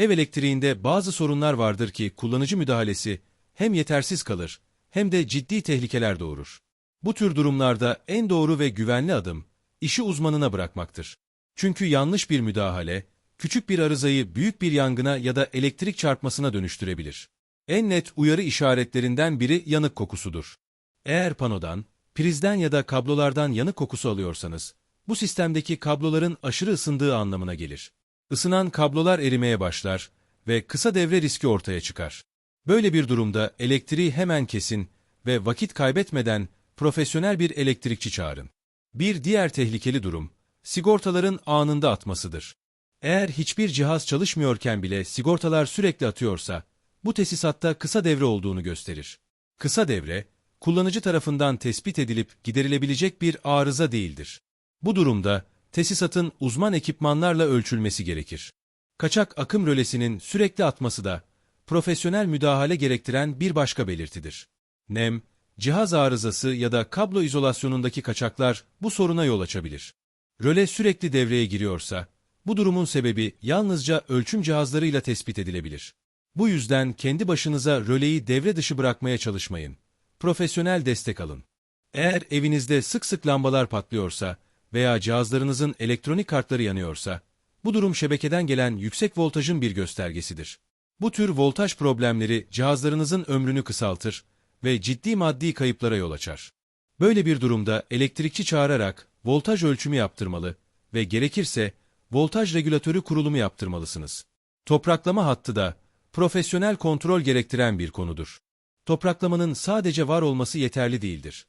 Ev elektriğinde bazı sorunlar vardır ki kullanıcı müdahalesi hem yetersiz kalır hem de ciddi tehlikeler doğurur. Bu tür durumlarda en doğru ve güvenli adım işi uzmanına bırakmaktır. Çünkü yanlış bir müdahale küçük bir arızayı büyük bir yangına ya da elektrik çarpmasına dönüştürebilir. En net uyarı işaretlerinden biri yanık kokusudur. Eğer panodan, prizden ya da kablolardan yanık kokusu alıyorsanız, bu sistemdeki kabloların aşırı ısındığı anlamına gelir. Isınan kablolar erimeye başlar ve kısa devre riski ortaya çıkar. Böyle bir durumda elektriği hemen kesin ve vakit kaybetmeden profesyonel bir elektrikçi çağırın. Bir diğer tehlikeli durum, sigortaların anında atmasıdır. Eğer hiçbir cihaz çalışmıyorken bile sigortalar sürekli atıyorsa, bu tesisatta kısa devre olduğunu gösterir. Kısa devre, kullanıcı tarafından tespit edilip giderilebilecek bir arıza değildir. Bu durumda tesisatın uzman ekipmanlarla ölçülmesi gerekir. Kaçak akım rölesinin sürekli atması da profesyonel müdahale gerektiren bir başka belirtidir. Nem, cihaz arızası ya da kablo izolasyonundaki kaçaklar bu soruna yol açabilir. Röle sürekli devreye giriyorsa, bu durumun sebebi yalnızca ölçüm cihazlarıyla tespit edilebilir. Bu yüzden kendi başınıza röleyi devre dışı bırakmaya çalışmayın. Profesyonel destek alın. Eğer evinizde sık sık lambalar patlıyorsa veya cihazlarınızın elektronik kartları yanıyorsa, bu durum şebekeden gelen yüksek voltajın bir göstergesidir. Bu tür voltaj problemleri cihazlarınızın ömrünü kısaltır ve ciddi maddi kayıplara yol açar. Böyle bir durumda elektrikçi çağırarak voltaj ölçümü yaptırmalı ve gerekirse voltaj regülatörü kurulumu yaptırmalısınız. Topraklama hattı da profesyonel kontrol gerektiren bir konudur. Topraklamanın sadece var olması yeterli değildir.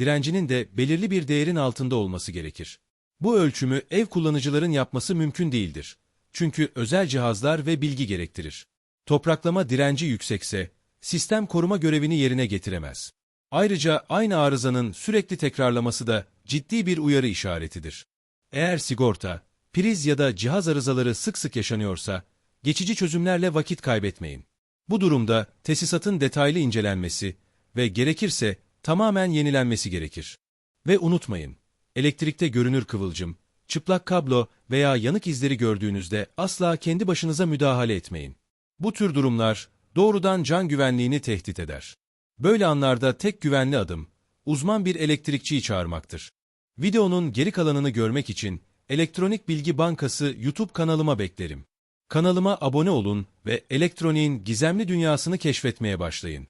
Direncinin de belirli bir değerin altında olması gerekir. Bu ölçümü ev kullanıcıların yapması mümkün değildir. Çünkü özel cihazlar ve bilgi gerektirir. Topraklama direnci yüksekse, sistem koruma görevini yerine getiremez. Ayrıca aynı arızanın sürekli tekrarlaması da ciddi bir uyarı işaretidir. Eğer sigorta, priz ya da cihaz arızaları sık sık yaşanıyorsa, geçici çözümlerle vakit kaybetmeyin. Bu durumda tesisatın detaylı incelenmesi ve gerekirse tamamen yenilenmesi gerekir. Ve unutmayın, elektrikte görünür kıvılcım, çıplak kablo veya yanık izleri gördüğünüzde asla kendi başınıza müdahale etmeyin. Bu tür durumlar doğrudan can güvenliğini tehdit eder. Böyle anlarda tek güvenli adım, uzman bir elektrikçiyi çağırmaktır. Videonun geri kalanını görmek için Elektronik Bilgi Bankası YouTube kanalıma beklerim. Kanalıma abone olun ve elektroniğin gizemli dünyasını keşfetmeye başlayın.